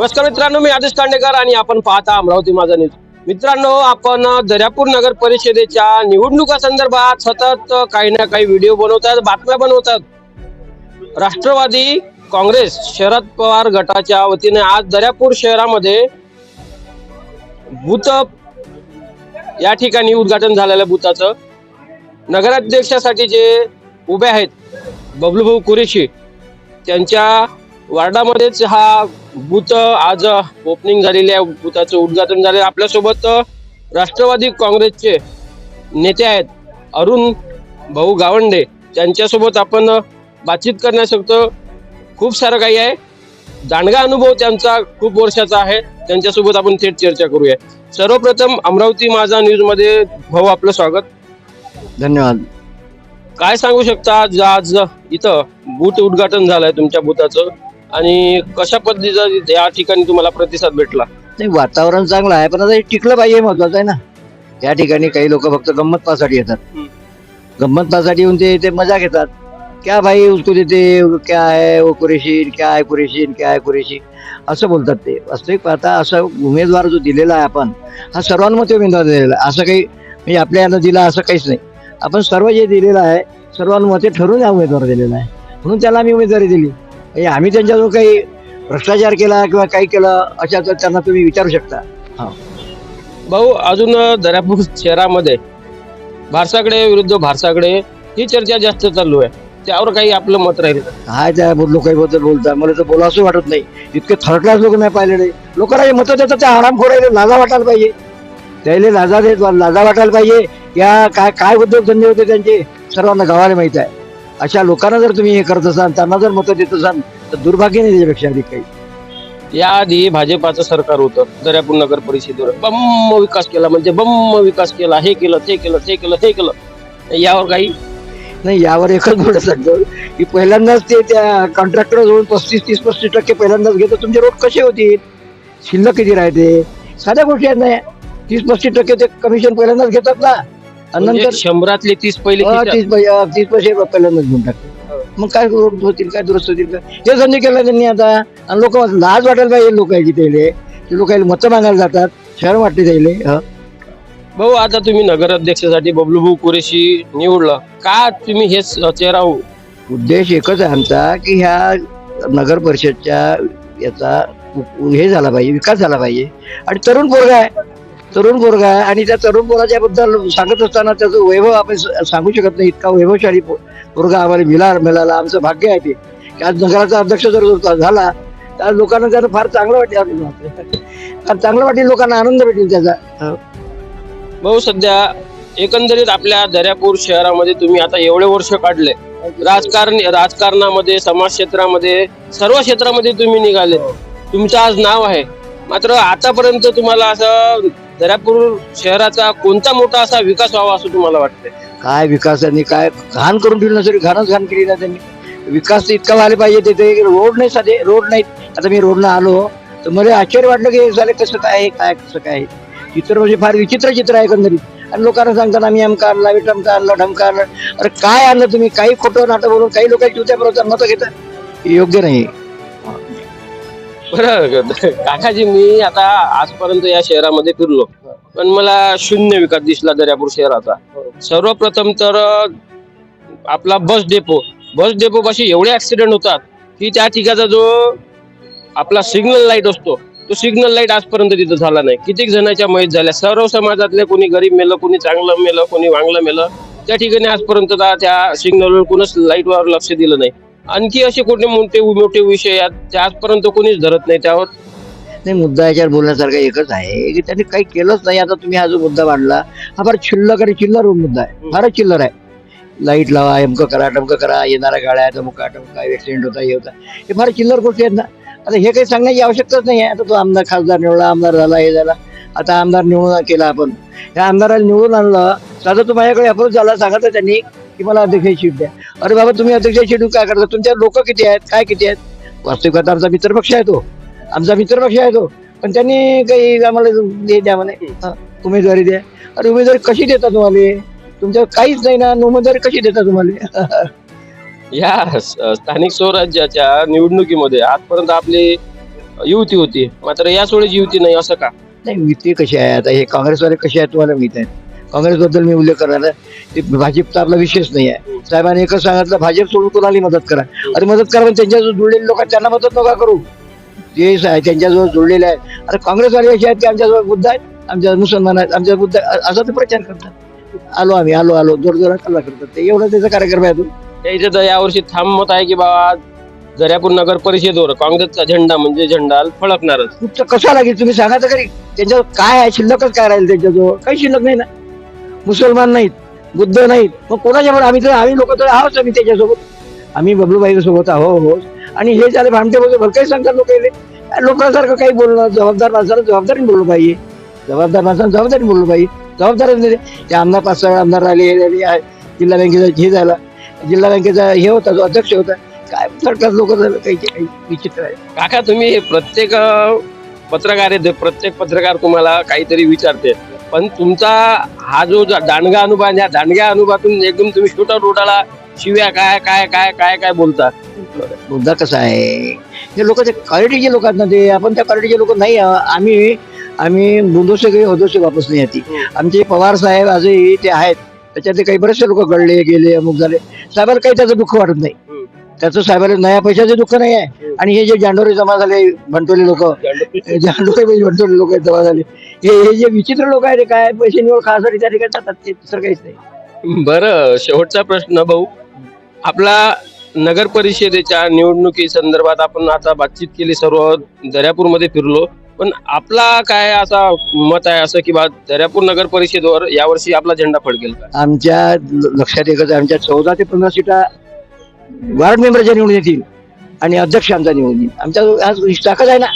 नमस्कार मित्रांनो मी आदेश कांडेकर आणि आपण पाहता अमरावती माझा न्यूज मित्रांनो आपण दर्यापूर नगर परिषदेच्या निवडणुका संदर्भात सतत काही ना काही व्हिडिओ बनवतात बातम्या बनवतात. राष्ट्रवादी काँग्रेस शरद पवार गटाच्या वतीने आज दर्यापूर शहरामध्ये बूथ या ठिकाणी उद्घाटन झालेलं बुथाचं नगराध्यक्षासाठी जे उभे आहेत बबलूभाऊ कुरेशी त्यांच्या वार्डामध्येच हा बूथ आज ओपनिंग झालेले आहे बुथाचं उद्घाटन झाले आपल्यासोबत राष्ट्रवादी काँग्रेसचे नेते आहेत अरुण भाऊ गावंडे. त्यांच्यासोबत आपण बातचीत करण्यासाठी खूप सारं काही आहे. दांडगा अनुभव त्यांचा खूप वर्षाचा आहे. त्यांच्यासोबत आपण थेट चर्चा करूया. सर्वप्रथम अमरावती माझा न्यूजमध्ये भाऊ आपलं स्वागत. धन्यवाद. काय सांगू शकता आज आज इथं बूथ उद्घाटन झालंय तुमच्या बुथाचं? आणि कशा पद्धतीचा या ठिकाणी तुम्हाला प्रतिसाद भेटला? नाही वातावरण चांगलं आहे पण आता हे टिकलं पाहिजे महत्वाचं आहे ना. या ठिकाणी काही लोक फक्त गंमत पासाठी येतात. गंमत पासाठी येऊन ते ते मजा घेतात. क्या भाई उसको देते क्या है वो कुरेशी क्या है कुरेशी क्या है कुरेशी असं बोलतात ते. वास्तविक पाहता असं उमेदवार जो दिलेला आहे आपण हा सर्वांमध्ये उमेदवार दिलेला आहे. असं काही म्हणजे आपल्या यानं दिला असं काहीच नाही. आपण सर्व जे दिलेलं आहे सर्वांमध्ये ठरवून हा उमेदवार दिलेला आहे. म्हणून त्याला आम्ही उमेदवारी दिली. म्हणजे आम्ही त्यांच्याजवळ काही भ्रष्टाचार केला किंवा काही केलं अशा तर त्यांना तुम्ही विचारू शकता. भाऊ अजून दर्यापूर शहरामध्ये भारसाकडे विरुद्ध भारसाकडे ही चर्चा जास्त चालू आहे. त्यावर काही आपलं मत राहील काय त्या लोकांबद्दल बोलता मला तर बोलावंसं वाटत नाही. इतके थर्ड क्लास लोक नाही पाहिलेले. लोकांना हे मतं देतात त्या आराम खोरायला लाजा वाटायला पाहिजे. त्याला लाजा देत लाजा वाटायला पाहिजे. या काय काय उद्योगधंदे होते त्यांचे सर्वांना गावाला माहीत आहे. अशा लोकांना जर तुम्ही हे करत असाल त्यांना जर मतं देत असाल तर दुर्भाग्य नाही त्याच्यापेक्षा अधिक काही. याआधी भाजपाचं सरकार होतं. दर्यापूर नगर परिषदेवर बम्म विकास केला म्हणजे बम्म विकास केला हे केलं ते केलं ते केलं ते केलं. यावर काही नाही यावर एकच बोलू सांगतो की पहिल्यांदाच ते त्या कॉन्ट्रॅक्टर जवळ पस्तीस तीस पस्तीस टक्के पहिल्यांदाच घेतो तुमचे रोड कसे होतील? शिल्लक किती राहते? साध्या गोष्टी आहेत नाही तीस पस्तीस टक्के ते कमिशन पहिल्यांदाच घेतात ना. आणि म्हणजे नंतर शंभरातले तीस पहिले हा, तीस पै- तीस पैसे पहिल्यांदाच घेऊन टाकतात मग काय रोड होतील काय दुरुस्त होतील काय? हे संधी केलं त्यांनी आता. आणि लोक लाज वाटायला पाहिजे लोकांची त्याले ते लोकांना मतं मागायला जातात. शहर वाटते त्याले हं. भाऊ आता तुम्ही नगराध्यक्षासाठी बबलूभाऊ कुरेशी निवडलं. का तुम्ही हेच चेहरा उद्देश एकच आहे आमचा की ह्या नगर परिषदच्या याचा उ- हे झाला पाहिजे विकास झाला पाहिजे. आणि तरुण पोरगा आहे. तरुण पोरगा आहे आणि त्या तरुण पोराच्या बद्दल सांगत असताना त्याचं वैभव आपण सांगू शकत नाही. इतका वैभवशाली पो- पोरगा आम्हाला मिळाला मिळाला. आमचं भाग्य आहे ते. आज नगराचा अध्यक्ष जर झाला तर लोकांना त्यानं फार चांगलं वाटेल. चांगलं वाटेल. लोकांना आनंद भेटेल त्याचा. भाऊ सध्या एकंदरीत आपल्या दर्यापूर शहरामध्ये तुम्ही आता एवढे वर्ष काढले. राजकारण राजकारणामध्ये समाज क्षेत्रामध्ये सर्व क्षेत्रामध्ये तुम्ही निघाले. तुमचं आज नाव आहे. मात्र आतापर्यंत तुम्हाला असं दर्यापूर शहराचा कोणता मोठा असा विकास व्हावा असं तुम्हाला वाटतंय? काय विकासाने काय घाण करून ठेवली नसेल घाणच घाण केली ना त्यांनी. विकास तर इतका व्हायला पाहिजे तिथे रोड नाही साधे रोड नाहीत. आता मी रोडला आलो तर मला आश्चर्य वाटलं की झाले कसं काय आहे, काय कसं काय आहे. चित्र म्हणजे फार विचित्र चित्र आहे एकंदरीत. आणि लोकांना सांगताना आम्ही अमका आणला विटमका आणला ढमका आणला अरे काय आणलं तुम्ही? काही खोटं नाटक बोलून काही लोकांची चिवत्या बरोबर मतं घेतात हे योग्य नाही. बरं काकाजी मी आता आजपर्यंत या शहरामध्ये फिरलो. पण मला शून्य विकास दिसला दर्यापूर शहराचा. सर्वप्रथम तर आपला बस डेपो. बस डेपो पाशी एवढे ऍक्सिडेंट होतात की त्या ठिकाणचा जो आपला सिग्नल लाइट असतो तो सिग्नल लाइट आजपर्यंत तिथं झाला नाही. कितीक जणांच्या मयत झाल्या? सर्व समाजातले कोणी गरीब मेलं कोणी चांगलं मेलं कोणी वांगलं मेलं त्या ठिकाणी आजपर्यंत त्या सिग्नलवर कोणच लाईटवर लक्ष दिलं नाही. आणखी असे कोणते मोठे मोठे विषय आहेत ते आजपर्यंत कोणीच धरत नाही त्यावर? नाही मुद्दा याच्यावर बोलण्यासारखा एकच आहे की त्यांनी काही केलंच नाही. आता तुम्ही हा जो मुद्दा मांडला हा फार शिल्लक आणि चिल्लर मुद्दा आहे. फारच चिल्लर आहे. लाइट लावा एमकं करा टमकं करा येणाऱ्या गाड्या टमका टमका ऍक्सिडेंट होता हे होता. हे फार चिल्लर गोष्टी आहेत ना. आता हे काही सांगण्याची आवश्यकताच नाही आहे. आता तो आमदार खासदार निवडला आमदार झाला हे झाला. आता आमदार निवडून केला आपण. या आमदाराला निवडून आणलं साधा तो माझ्याकडे अप्रोच झाला सांगितलं त्यांनी की मला अध्यक्ष सीट द्या. अरे बाबा तुम्ही अध्यक्ष सीट काय करता? तुमच्या लोक किती आहेत? काय किती आहेत? वास्तविक आता आमचा मित्रपक्ष आहे तो. आमचा मित्रपक्ष आहे तो. पण त्यांनी काही आम्हाला हे द्या म्हणे. उमेदवारी द्या. अरे उमेदवारी कशी देता तुम्हाला? तुमच्या काहीच नाही ना. उमेदवारी कशी देता तुम्हाला? या स्थानिक स्वराज्याच्या निवडणुकीमध्ये आजपर्यंत आपले युती होती. मात्र याच वेळेस युती नाही असं का? नाही युती कशी आहे? आता हे काँग्रेसवाले कसे आहेत तुम्हाला माहीत आहे? काँग्रेसबद्दल मी उल्लेख करणार आहे. भाजपचा आपला विषयच नाही आहे. साहेबांनी एकच सांगितलं भाजप सोडून कोणाला मदत करा. अरे मदत करा पण त्यांच्याजवळ जुळलेले लोक त्यांना मदत नका करू. जे त्यांच्याजवळ जुळलेले आहेत. अरे काँग्रेसवाले असे आहेत की आमच्याजवळ बुद्ध आहेत आमच्या मुसलमान आहेत आमच्या बुद्ध असा ते प्रचार करतात. आलो आम्ही आलो आलो. जोर जोरात कल्ला करतात. ते एवढा त्याचा कार्यक्रम आहे त्याचं तर यावर्षी मत आहे की बाबा दर्यापूर नगर परिषदेवर काँग्रेसचा झेंडा म्हणजे झेंडा फळकणारच तुमचं कसा लागेल? तुम्ही सांगा तर खरी. त्यांच्याजवळ काय आहे? शिल्लकच काय राहील त्यांच्याजवळ? काही शिल्लक नाही ना. मुसलमान नाहीत बुद्ध नाहीत. मग कोणाच्या आम्ही तर आम्ही लोक तर आहोत आम्ही त्याच्यासोबत. आम्ही बबलूबाई सोबत आहो हो आणि हे झाले भामटे बोलतो भर काही सांगतात लोक लोकांसारखं काही बोलणं जबाबदार माणसाला जबाबदारी बोललं पाहिजे. जबाबदार माणसाला जबाबदारी बोललं पाहिजे. जबाबदारच नाही ते. म्हणजे ते आमदार पाच सहा आमदार राहिले हे राहिले, आहे. जिल्हा बँकेचा हे झाला. जिल्हा बँकेचा हे होता जो अध्यक्ष होता. काय सरकार लोक झालं काही काही विचित्र आहे. काका तुम्ही प्रत्येक पत्रकार प्रत्येक पत्रकार तुम्हाला काहीतरी विचारते. पण तुमचा हा जो जा- दांडगा अनुभव आहे, या दांडग्या अनुभवातून एकदम तुम्ही शूटर उडाला शिव्या काय काय काय काय काय बोलता? मुद्दा कसा आहे? हे लोक ते क्वालिटीचे लोक आहेत ना ते आपण त्या क्वालिटीचे लोक नाही. आम्ही आम्ही बोलदोसे काही होदोसे वापस नाही येते. आमचे पवार साहेब आजही ते आहेत. त्याच्यातले काही बरेचसे लोक गळले गेले अमुक झाले. साहेबाला काही त्याचं दुःख वाटत नाही. त्याचं साहेबाला नया पैशाचं दुःख नाही आहे आणि हे जे जांडोरे जमा झाले भंटोले लोक जांडोरे भंटोले लोक जमा झाले. हे हे जे विचित्र लोक आहेत काय पैसे निवड खासाठी त्या ठिकाणी जातात ते दुसरं काहीच नाही. बरं शेवटचा प्रश्न भाऊ. आपला नगर परिषदेच्या निवडणुकी संदर्भात आपण आता बातचीत केली सर्व दर्यापूरमध्ये फिरलो. पण आपला काय असा मत आहे असं की बा दर्यापूर नगर परिषदेवर यावर्षी आपला झेंडा फडकेल आमच्या लक्षात एकच आमच्या चौदा ते पंधरा सीटा वार्ड मेंबरच्या निवडून येतील आणि अध्यक्ष आमचा निवडून येईल आमच्या आज ताकद आहे ना.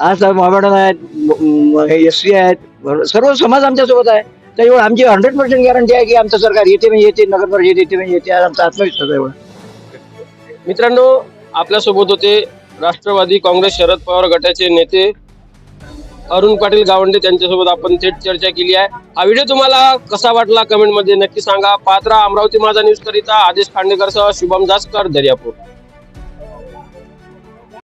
आज महामंडळ आहेत एस सी आहेत सर्व समाज आमच्यासोबत आहे. त्याच्यामुळे आमची हंड्रेड पर्सेंट गॅरंटी आहे की आमचं सरकार येते म्हणजे येते नगर परिषद येते म्हणजे येते आमचा आत्मविश्वास आहे एवढा. मित्रांनो आपल्यासोबत होते राष्ट्रवादी काँग्रेस शरद पवार गटाचे नेते अरुण पाटील गावंडे त्यांच्यासोबत आपण थेट चर्चा केली आहे. हा व्हिडिओ तुम्हाला कसा वाटला कमेंटमध्ये नक्की सांगा. पात्रा अमरावती माझा न्यूज करिता आदेश खांडेकर सह शुभम जास्कर दर्यापूर.